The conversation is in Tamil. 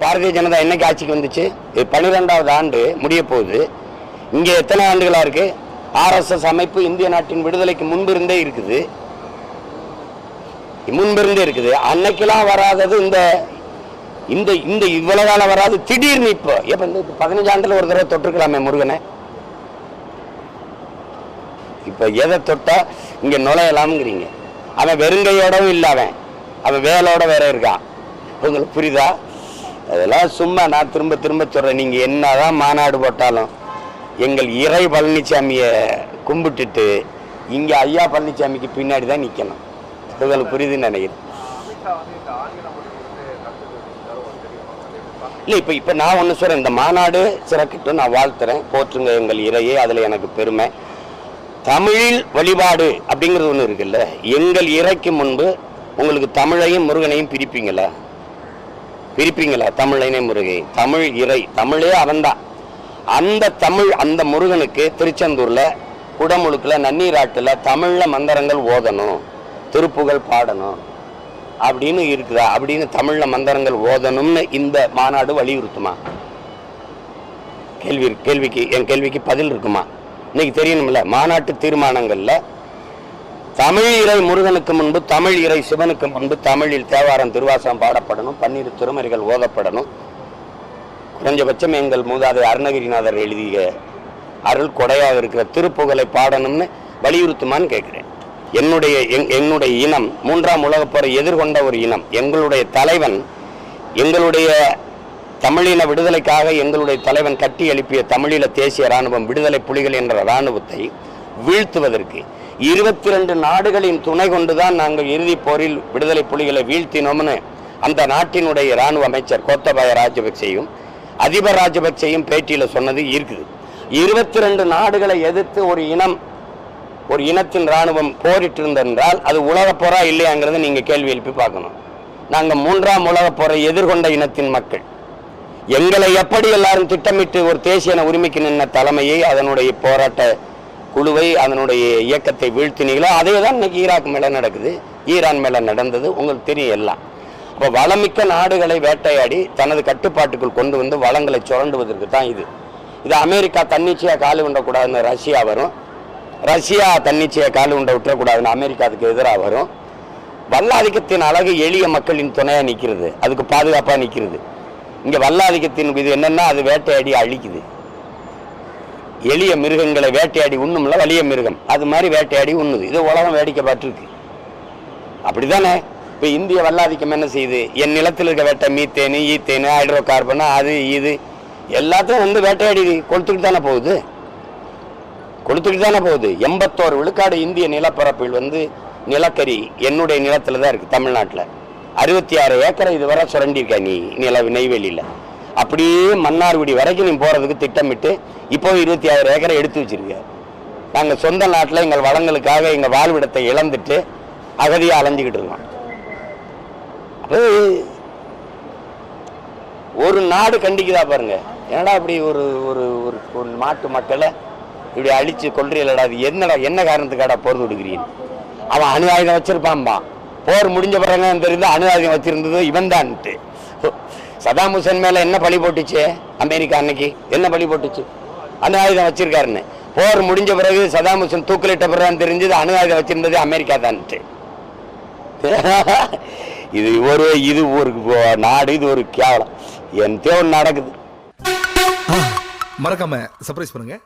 பாரதிய ஜனதா என்னைக்கு ஆட்சிக்கு வந்துச்சு? பன்னிரெண்டாவது ஆண்டு முடிய போகுது. இங்கே எத்தனை ஆண்டுகளாக இருக்குது ஆர்எஸ்எஸ் அமைப்பு இந்திய நாட்டின் விடுதலைக்கு முன்பிருந்தே இருக்குது. முன்பிருந்தே இருக்குது. அன்னைக்கெல்லாம் வராதது இந்த இந்த இந்த இவ்வளவு காலம் வராது. திடீர்னு இப்போ எப்ப இந்த பதினஞ்சு ஆண்டுல ஒரு தடவை தொட்டிருக்கலாமே முருகனை. இப்ப எதை தொட்டா இங்க நுழையலாம்ங்கிறீங்க. அவன் வெறுங்கையோடவும் இல்லை அவன். அவன் வேலோட வேற இருக்கான். உங்களுக்கு புரியுதா? அதெல்லாம் சும்மா நான் திரும்ப திரும்ப சொல்கிறேன் நீங்கள் என்ன தான் மாநாடு போட்டாலும் எங்கள் இறை பழனிசாமியை கும்பிட்டுட்டு இங்கே ஐயா பழனிசாமிக்கு பின்னாடி தான் நிற்கணும் உங்களுக்கு புரியுதுன்னு நினைக்கிறேன். இல்லை இப்போ இப்போ நான் ஒன்று சொல்கிறேன் இந்த மாநாடு சிறக்கட்டும் நான் வாழ்த்துறேன். போற்றுங்க எங்கள் இறையே அதில் எனக்கு பெருமை. தமிழில் வழிபாடு அப்படிங்கிறது ஒன்று இருக்குல்ல? எங்கள் இறைக்கு முன்பு உங்களுக்கு தமிழையும் முருகனையும் பிரிப்பீங்களா பிரிப்பீங்களா? தமிழினை முருகை. தமிழ் இறை. தமிழே அவன்தான் அந்த தமிழ் அந்த முருகனுக்கு திருச்செந்தூர்ல குடமுழுக்கில் நன்னீராட்டில் தமிழில் மந்திரங்கள் ஓதணும். திருப்புகள் பாடணும். அப்படின்னு இருக்குதா? அப்படின்னு தமிழில் மந்திரங்கள் ஓதணும்னு இந்த மாநாடு வலியுறுத்துமா? கேள்வி கேள்விக்கு என் கேள்விக்கு பதில் இருக்குமா? இன்னைக்கு தெரியணும்ல மாநாட்டு தீர்மானங்களில் தமிழ் இறை முருகனுக்கு முன்பு தமிழ் இறை சிவனுக்கு முன்பு தமிழில் தேவாரம் திருவாசகம் பாடப்படணும் பன்னிரு திருமறைகள் ஓதப்படணும். குறைஞ்சபட்சம் எங்கள் மூதாதை அருணகிரிநாதர் எழுதிய அருள் கொடையாக இருக்கிற திருப்புகழை பாடணும்னு வலியுறுத்துமான்னு கேட்குறேன். என்னுடைய என்னுடைய இனம் மூன்றாம் உலகப்போரை எதிர்கொண்ட ஒரு இனம் எங்களுடைய தலைவன் எங்களுடைய தமிழின விடுதலைக்காக எங்களுடைய தலைவன் கட்டி எழுப்பிய தமிழீழ தேசிய ராணுவம் விடுதலை புலிகள் என்ற ராணுவத்தை வீழ்த்துவதற்கு இருபத்தி ரெண்டு நாடுகளின் துணை கொண்டுதான் நாங்கள் இறுதிப் போரில் விடுதலை புலிகளை வீழ்த்தினோம்னு அந்த நாட்டினுடைய ராணுவ அமைச்சர் கோத்தபாய ராஜபக்சேயும் அதிபர் ராஜபக்சேயும் பேட்டியில் சொன்னது இருக்குது. இருபத்தி ரெண்டு நாடுகளை எதிர்த்து ஒரு இனம் ஒரு இனத்தின் ராணுவம் போரிட்டிருந்தென்றால் அது உலகப் போரா இல்லையாங்கிறத நீங்கள் கேள்வி எழுப்பி பார்க்கணும். நாங்கள் மூன்றாம் உலகப் போரை எதிர்கொண்ட இனத்தின் மக்கள். எங்களை எப்படி எல்லாரும் திட்டமிட்டு ஒரு தேசிய உரிமைக்கு நின்ற தலைமையை அதனுடைய போராட்ட குழுவை அதனுடைய இயக்கத்தை வீழ்த்தினீங்களோ அதே தான் இன்னைக்கு ஈராக் மேலே நடக்குது. ஈரான் மேலே நடந்தது உங்களுக்கு தெரியும் எல்லாம். அப்போ வளமிக்க நாடுகளை வேட்டையாடி தனது கட்டுப்பாட்டுக்குள் கொண்டு வந்து வளங்களை சுரண்டுவதற்கு தான் இது. இது அமெரிக்கா தன்னிச்சையாக காலு உண்டக்கூடாதுன்னு ரஷ்யா வரும். ரஷ்யா தன்னிச்சையை காலு உண்ட விட்டுறக்கூடாதுன்னு அமெரிக்கா அதுக்கு எதிராக வரும். வல்லாதிக்கத்தின் அழகு எளிய மக்களின் துணையாக நிற்கிறது அதுக்கு பாதுகாப்பாக நிற்கிறது இங்கே வல்லாதிக்கத்தின் இது என்னென்னா அது வேட்டையாடி அழிக்குது. எளிய மிருகங்களை வேட்டையாடி உண்ணும்ல வலிய மிருகம். அது மாதிரி வேட்டையாடி உண்ணுது. இது உலகம் வேடிக்கை பார்த்துருக்கு. அப்படிதானே இப்போ இந்திய வல்லாதிக்கம் என்ன செய்யுது? என் நிலத்தில் இருக்க வேட்டை மீத்தேனு ஈத்தேனு ஹைட்ரோ கார்பன் அது இது எல்லாத்தையும் வந்து வேட்டையாடி கொளுத்துக்கிட்டு தானே போகுது? கொளுத்துக்கிட்டு தானே போகுது. எண்பத்தோரு விழுக்காடு இந்திய நிலப்பரப்பில் வந்து நிலக்கரி என்னுடைய நிலத்தில் தான் இருக்குது தமிழ்நாட்டில். அறுபத்தி ஆறு ஏக்கரை இதுவரை சுரண்டியிருக்கேன் நீ நில நெய்வேலியில். அப்படியே மன்னார்குடி வரைக்கும் நீ போகிறதுக்கு திட்டமிட்டு இப்போ இருபத்தி ஆறு ஏக்கரை எடுத்து வச்சுருக்காரு நாங்கள் சொந்த நாட்டில் எங்கள் வளங்களுக்காக எங்கள் வாழ்விடத்தை இழந்துட்டு அகதியாக அலைஞ்சிக்கிட்டு இருக்கோம். அப்போ ஒரு நாடு கண்டிக்குதா பாருங்க. என்னடா இப்படி ஒரு ஒரு ஒரு ஒரு நாட்டு மக்களை இப்படி அழிச்சு கொள்றீங்களடா அது என்னடா என்ன காரணத்துக்காடா போர் தொடுக்கிறீங்க? அவன் அணு ஆயுதம் வச்சிருப்பான்பா போர் முடிஞ்ச பிறகு தெரிந்து அணு ஆயுதம் வச்சிருந்தது இவன் தான்ட்டு சதாம் ஹுசேன் மேல என்ன பழி போட்டுச்சு? அமெரிக்கா அன்னைக்கு என்ன பழி போட்டுச்சு? அணு ஆயுதம் வச்சிருக்காருன்னு. போர் முடிஞ்ச பிறகு சதாம் ஹுசேன் தூக்கிலிட்ட பிறகு தெரிஞ்சது அணு ஆயுதம் வச்சிருந்தது அமெரிக்கா தான்ட்டு இது ஒரு இது ஒரு நாடு இது ஒரு கேவலம். என் தேவன் நடக்குது. மறக்காம சர்ப்ரைஸ் பண்ணுங்க.